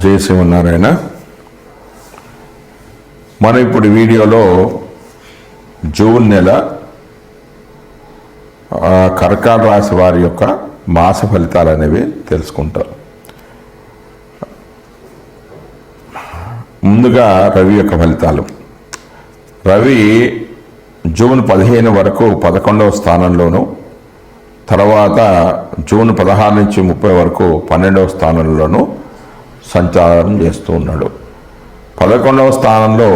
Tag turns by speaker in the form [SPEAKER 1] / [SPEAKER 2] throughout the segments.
[SPEAKER 1] జై శ్రీమన్నారాయణ మనం ఇప్పుడు వీడియోలో జూన్ నెల కర్కాట రాశి వారి యొక్క మాస ఫలితాలు అనేవి తెలుసుకుంటాం. ముందుగా రవి యొక్క ఫలితాలు. రవి జూన్ పదిహేను వరకు పదకొండవ స్థానంలోను తర్వాత జూన్ పదహారు నుంచి ముప్పై వరకు పన్నెండవ స్థానంలోనూ సంచారం చేస్తూ ఉన్నాడు. పదకొండవ స్థానంలో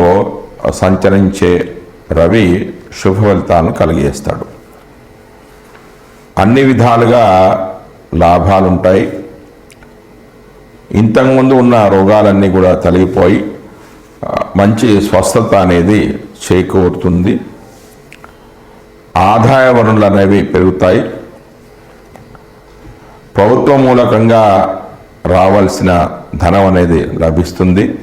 [SPEAKER 1] సంచరించే రవి శుభ ఫలితాలను కలిగేస్తాడు అన్ని విధాలుగా లాభాలుంటాయి. ఇంతకుముందు ఉన్న రోగాలన్నీ కూడా తొలగిపోయి మంచి స్వస్థత అనేది చేకూరుతుంది. ఆదాయ వనరులు అనేవి పెరుగుతాయి. ప్రభుత్వ మూలకంగా రావాల్సిన ధనం అనేది లభిస్తుంది.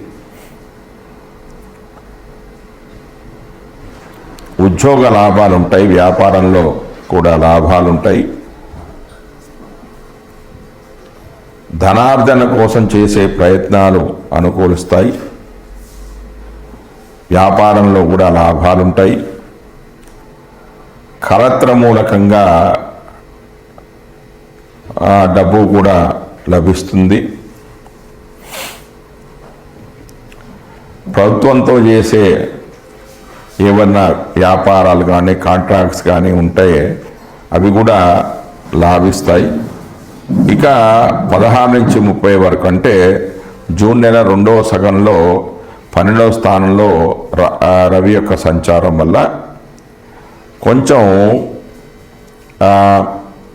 [SPEAKER 1] ఉద్యోగ లాభాలు ఉంటాయి వ్యాపారంలో కూడా లాభాలు ఉంటాయి ధనార్జన కోసం చేసే ప్రయత్నాలు అనుకూలిస్తాయి. వ్యాపారంలో కూడా లాభాలుంటాయి. కలత్ర మూలకంగా ఆ, డబ్బు కూడా లభిస్తుంది. ప్రభుత్వంతో చేసే ఏమన్నా వ్యాపారాలు కానీ కాంట్రాక్ట్స్ కానీ ఉంటే అవి కూడా లాభిస్తాయి. ఇక పదహారు నుంచి ముప్పై వరకు అంటే జూన్ నెల రెండవ సగంలో పన్నెండవ స్థానంలో ర- రవి యొక్క సంచారం వల్ల కొంచెం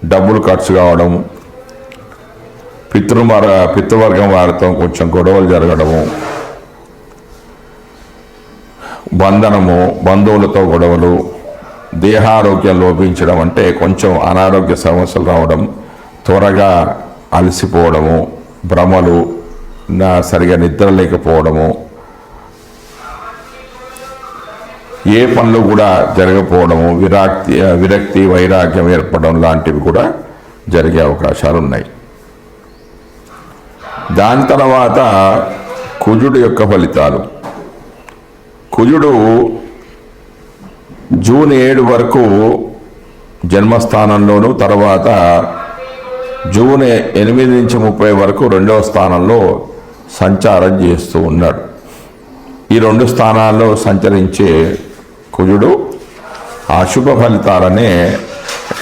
[SPEAKER 1] డబ్బులు ఖర్చు కావడం పితృమర పితృవర్గం వారితో కొంచెం గొడవలు జరగడము బంధనము బంధువులతో గొడవలు దేహారోగ్యం లోపించడం అంటే కొంచెం అనారోగ్య సమస్యలు రావడం త్వరగా అలసిపోవడము భ్రమలు నా సరిగా నిద్ర లేకపోవడము ఏ పనులు కూడా జరగకపోవడము విరాక్తి విరక్తి వైరాగ్యం ఏర్పడడం లాంటివి కూడా జరిగే అవకాశాలు ఉన్నాయి దాని తర్వాత కుజుడు యొక్క ఫలితాలు. కుజుడు జూన్ ఏడు వరకు జన్మస్థానంలోను తర్వాత జూన్ ఎనిమిది నుంచి ముప్పై వరకు రెండవ స్థానంలో సంచారం చేస్తూ ఉన్నాడు. ఈ రెండు స్థానాల్లో సంచరించే కుజుడు అశుభ ఫలితాలనే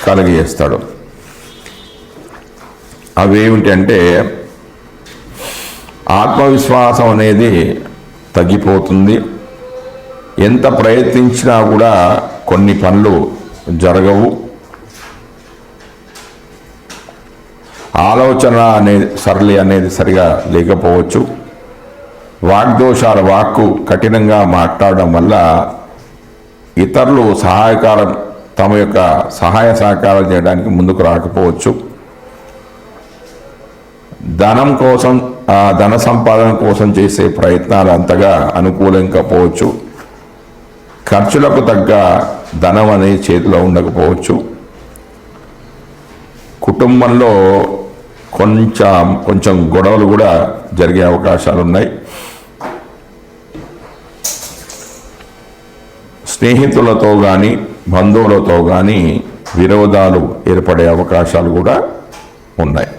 [SPEAKER 1] కలిగజేస్తాడు. అవి ఏమిటంటే ఆత్మవిశ్వాసం అనేది తగ్గిపోతుంది. ఎంత ప్రయత్నించినా కూడా కొన్ని పనులు జరగవు. ఆలోచన అనేది సరళి అనేది సరిగా లేకపోవచ్చు. వాగ్దోషాల వాక్కు కఠినంగా మాట్లాడడం వల్ల ఇతరులు సహాయకారం తమ యొక్క సహాయ సహకారం చేయడానికి ముందుకు రాకపోవచ్చు. ధనం కోసం ఆ ధన సంపాదన కోసం చేసే ప్రయత్నాలు అంతగా అనుకూలంకపోవచ్చు ఖర్చులకు తగ్గ ధనం అనేది చేతిలో ఉండకపోవచ్చు. కుటుంబంలో కొంచెం కొంచెం గొడవలు కూడా జరిగే అవకాశాలు ఉన్నాయి. స్నేహితులతో కానీ బంధువులతో కానీ విరోధాలు ఏర్పడే అవకాశాలు కూడా ఉన్నాయి.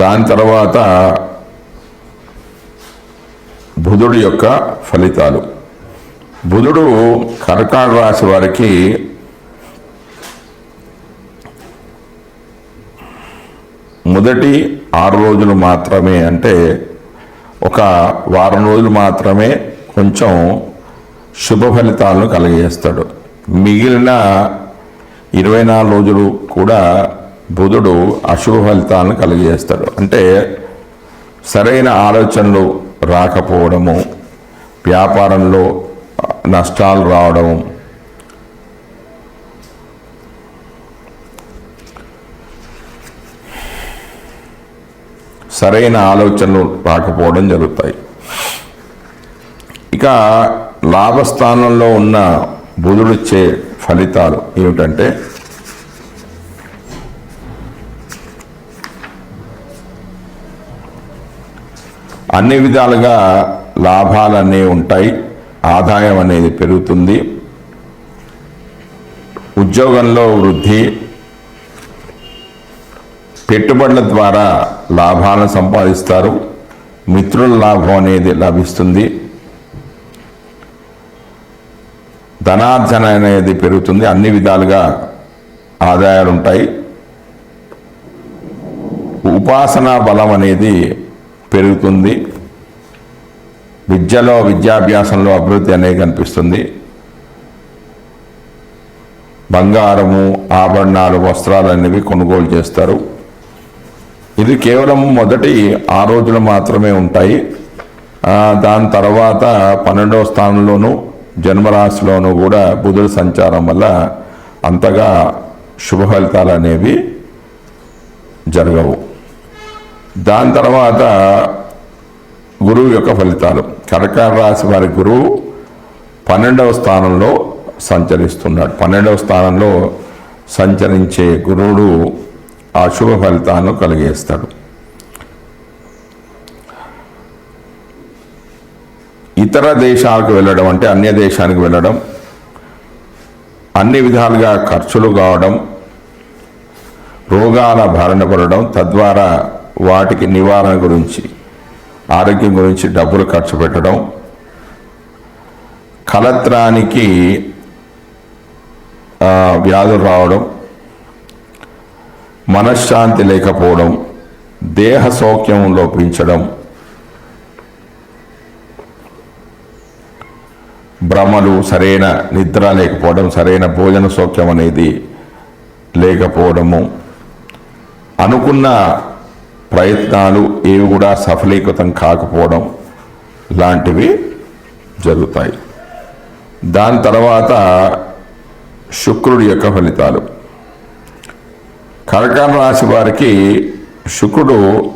[SPEAKER 1] దాని తర్వాత బుధుడు యొక్క ఫలితాలు. బుధుడు కర్కాటక రాశి వారికి మొదటి ఆరు రోజులు మాత్రమే అంటే ఒక వారం రోజులు మాత్రమే కొంచెం శుభ ఫలితాలను కలిగజేస్తాడు. మిగిలిన ఇరవై నాలుగు రోజులు కూడా బుధుడు అశుభ ఫలితాలను కలిగజేస్తాడు. అంటే సరైన ఆలోచనలు రాకపోవడము వ్యాపారంలో నష్టాలు రావడం సరైన ఆలోచనలు రాకపోవడం జరుగుతాయి. ఇక లాభస్థానంలో ఉన్న బుధుడిచ్చే ఫలితాలు ఏమిటంటే అన్ని విధాలుగా లాభాలు అనేవి ఉంటాయి ఆదాయం అనేది పెరుగుతుంది. ఉద్యోగంలో వృద్ధి పెట్టుబడుల ద్వారా లాభాలను సంపాదిస్తారు మిత్రుల లాభం అనేది లభిస్తుంది. ధనార్జన అనేది పెరుగుతుంది అన్ని విధాలుగా ఆదాయాలు ఉంటాయి ఉపాసనా బలం అనేది పెరుగుతుంది. విద్యలో విద్యాభ్యాసంలో అభివృద్ధి అనేది కనిపిస్తుంది. బంగారము ఆభరణాలు వస్త్రాలు అనేవి కొనుగోలు చేస్తారు. ఇది కేవలం మొదటి ఆ రోజులు మాత్రమే ఉంటాయి. దాని తర్వాత పన్నెండవ స్థానంలోనూ జన్మరాశిలోనూ కూడా బుధుడు సంచారం వల్ల అంతగా శుభ ఫలితాలు అనేవి జరగవు. దాని తర్వాత గురువు యొక్క ఫలితాలు. కర్కాట రాశి వారి గురువు పన్నెండవ స్థానంలో సంచరిస్తున్నాడు. పన్నెండవ స్థానంలో సంచరించే గురువుడు అశుభ ఫలితాలను కలిగేస్తాడు. ఇతర దేశాలకు వెళ్ళడం అంటే అన్య దేశానికి వెళ్ళడం అన్ని విధాలుగా ఖర్చులు కావడం రోగాల బారిన పడడం తద్వారా వాటికి నివారణ గురించి ఆరోగ్యం గురించి డబ్బులు ఖర్చు పెట్టడం కలత్రానికి వ్యాధులు రావడం మనశ్శాంతి లేకపోవడం దేహ సౌఖ్యం లోపించడం భ్రమలు సరైన నిద్ర లేకపోవడం సరైన భోజన సౌఖ్యం అనేది లేకపోవడము అనుకున్న ప్రయత్నాలు ఏవి కూడా సఫలీకృతం కాకపోవడం లాంటివి జరుగుతాయి. దాని తర్వాత శుక్రుడి యొక్క ఫలితాలు. కర్కాట రాశి వారికి శుక్రుడు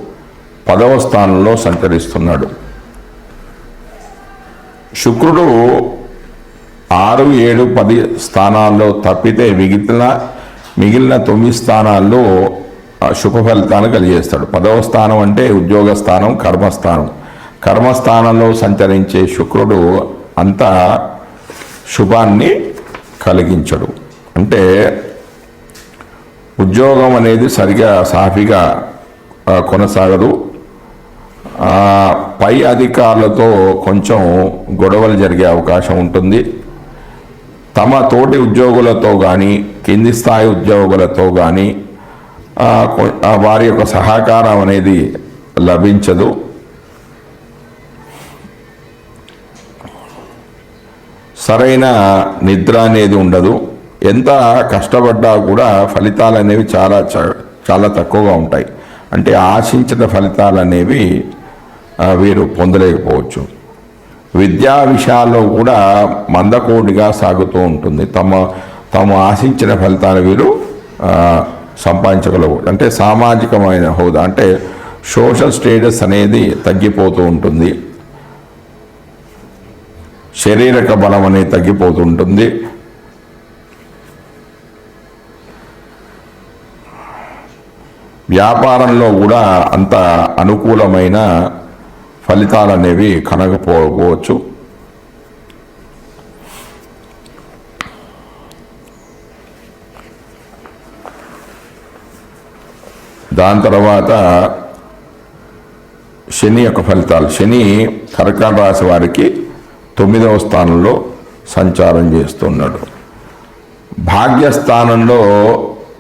[SPEAKER 1] పదవ స్థానంలో సంచరిస్తున్నాడు. శుక్రుడు ఆరు ఏడు పది స్థానాల్లో తప్పితే మిగిలిన మిగిలిన తొమ్మిది స్థానాల్లో శుభ ఫలితాలు కలిగేస్తాడు. పదవ స్థానం అంటే ఉద్యోగ స్థానం కర్మస్థానం. కర్మస్థానంలో సంచరించే శుక్రుడు అంత శుభాన్ని కలిగించడు. అంటే ఉద్యోగం అనేది సరిగా సాఫీగా కొనసాగదు. పై అధికారులతో కొంచెం గొడవలు జరిగే అవకాశం ఉంటుంది. తమ తోటి ఉద్యోగులతో కానీ కింది స్థాయి ఉద్యోగులతో కానీ వారి యొక్క సహకారం అనేది లభించదు. సరైన నిద్ర అనేది ఉండదు. ఎంత కష్టపడ్డా కూడా ఫలితాలు అనేవి చాలా చ- చాలా తక్కువగా ఉంటాయి. అంటే ఆశించిన ఫలితాలు అనేవి వీరు పొందలేకపోవచ్చు. విద్యా విషయాల్లో కూడా మందకోడిగా సాగుతూ ఉంటుంది. తమ తాము ఆశించిన ఫలితాలు వీరు సంపాదించగలవు. అంటే సామాజికమైన హోదా అంటే సోషల్ స్టేటస్ అనేది తగ్గిపోతూ ఉంటుంది. శారీరక బలం అనేది తగ్గిపోతుంటుంది వ్యాపారంలో కూడా అంత అనుకూలమైన ఫలితాలు అనేవి కనకపోవచ్చు. దాని తర్వాత శని యొక్క ఫలితాలు. శని కర్కాట రాశి వారికి తొమ్మిదవ స్థానంలో సంచారం చేస్తున్నాడు. భాగ్యస్థానంలో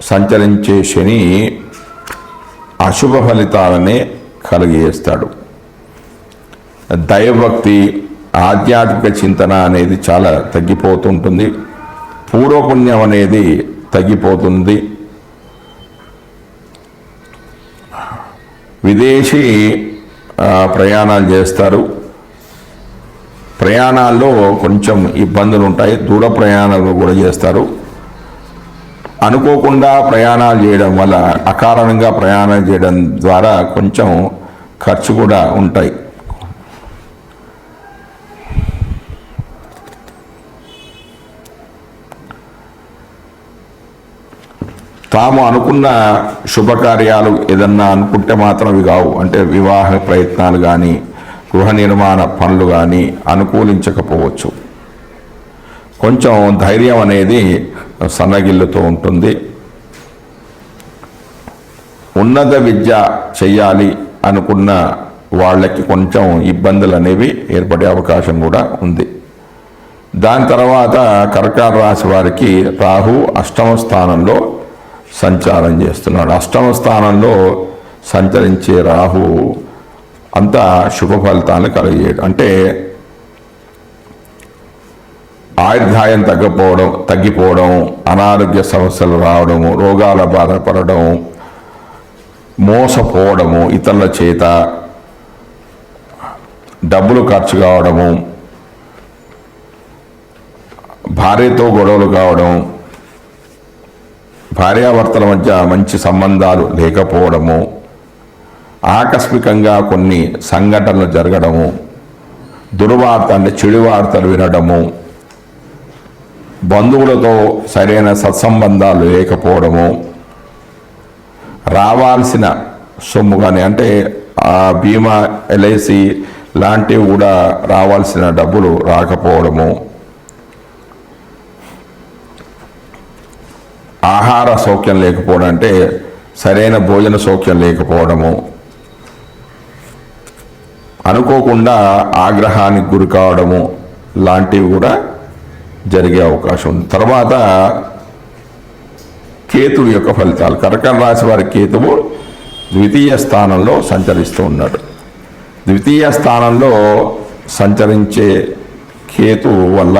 [SPEAKER 1] సంచరించే శని అశుభ ఫలితాలనే కలిగజేస్తాడు దైవభక్తి ఆధ్యాత్మిక చింతన అనేది చాలా తగ్గిపోతుంటుంది. పూర్వపుణ్యం అనేది తగ్గిపోతుంది. విదేశీ ప్రయాణాలు చేస్తారు. ప్రయాణాల్లో కొంచెం ఇబ్బందులు ఉంటాయి దూర ప్రయాణాలు కూడా చేస్తారు. అనుకోకుండా ప్రయాణాలు చేయడం వల్ల అకారణంగా ప్రయాణం చేయడం ద్వారా కొంచెం ఖర్చు కూడా ఉంటాయి. తాము అనుకున్న శుభకార్యాలు ఏదన్నా అనుకుంటే మాత్రం ఇవి కావు. అంటే వివాహ ప్రయత్నాలు కానీ గృహ నిర్మాణ పనులు కానీ అనుకూలించకపోవచ్చు. కొంచెం ధైర్యం అనేది సన్నగిల్లుతూ ఉంటుంది. ఉన్నత విద్య చెయ్యాలి అనుకున్న వాళ్ళకి కొంచెం ఇబ్బందులు అనేవి ఏర్పడే అవకాశం కూడా ఉంది. దాని తర్వాత కర్కాట రాశి వారికి రాహు అష్టమ స్థానంలో సంచారం చేస్తున్నాడు. అష్టమ స్థానంలో సంచరించే రాహు అంత శుభ ఫలితాలను కలిగేయడం అంటే ఆయుర్దాయం తగ్గిపోవడం తగ్గిపోవడం అనారోగ్య సమస్యలు రావడము రోగాల బాధపడడం మోసపోవడము ఇతరుల చేత డబ్బులు ఖర్చు కావడము భార్యతో గొడవలు కావడం భార్యాభర్తల మధ్య మంచి సంబంధాలు లేకపోవడము ఆకస్మికంగా కొన్ని సంఘటనలు జరగడము దుర్వార్త అంటే చెడు వార్తలు వినడము బంధువులతో సరైన సత్సంబంధాలు లేకపోవడము రావాల్సిన సొమ్ము కానీ అంటే ఆ బీమా ఎల్ఐసి లాంటివి కూడా రావాల్సిన డబ్బులు రాకపోవడము ఆహార సౌఖ్యం లేకపోవడం అంటే సరైన భోజన సౌఖ్యం లేకపోవడము. అనుకోకుండా ఆగ్రహానికి గురి కావడము లాంటివి కూడా జరిగే అవకాశం ఉంది. తర్వాత కేతువు యొక్క ఫలితాలు. కర్కట రాశి వారి కేతువు ద్వితీయ స్థానంలో సంచరిస్తూ ఉన్నాడు. ద్వితీయ స్థానంలో సంచరించే కేతువు వల్ల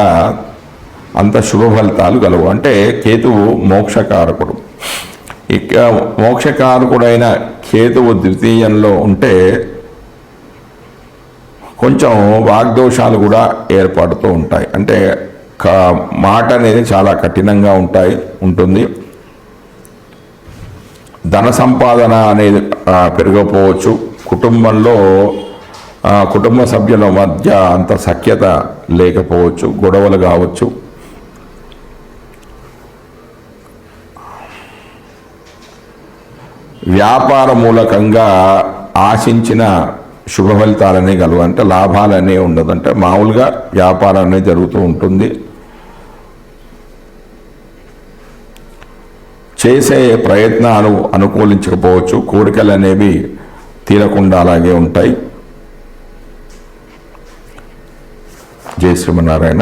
[SPEAKER 1] అంత శుభ ఫలితాలు కలవు అంటే కేతువు మోక్షకారకుడు. ఇక మోక్షకారకుడైన కేతువు ద్వితీయంలో ఉంటే కొంచెం వాగ్దోషాలు కూడా ఏర్పడుతూ ఉంటాయి. అంటే మాట అనేది చాలా కఠినంగా ఉంటాయి ఉంటుంది. ధన సంపాదన అనేది పెరగకపోవచ్చు కుటుంబంలో కుటుంబ సభ్యుల మధ్య అంత సఖ్యత లేకపోవచ్చు గొడవలు కావచ్చు. వ్యాపార మూలకంగా ఆశించిన శుభ ఫలితాలనే కలవంటే అంటే లాభాలనే ఉండదంటే మామూలుగా వ్యాపారం అనేది జరుగుతూ ఉంటుంది. చేసే ప్రయత్నాలు అనుకూలించకపోవచ్చు. కోరికలు అనేవి తీరకుండా అలాగే ఉంటాయి. జై శ్రీమన్నారాయణ.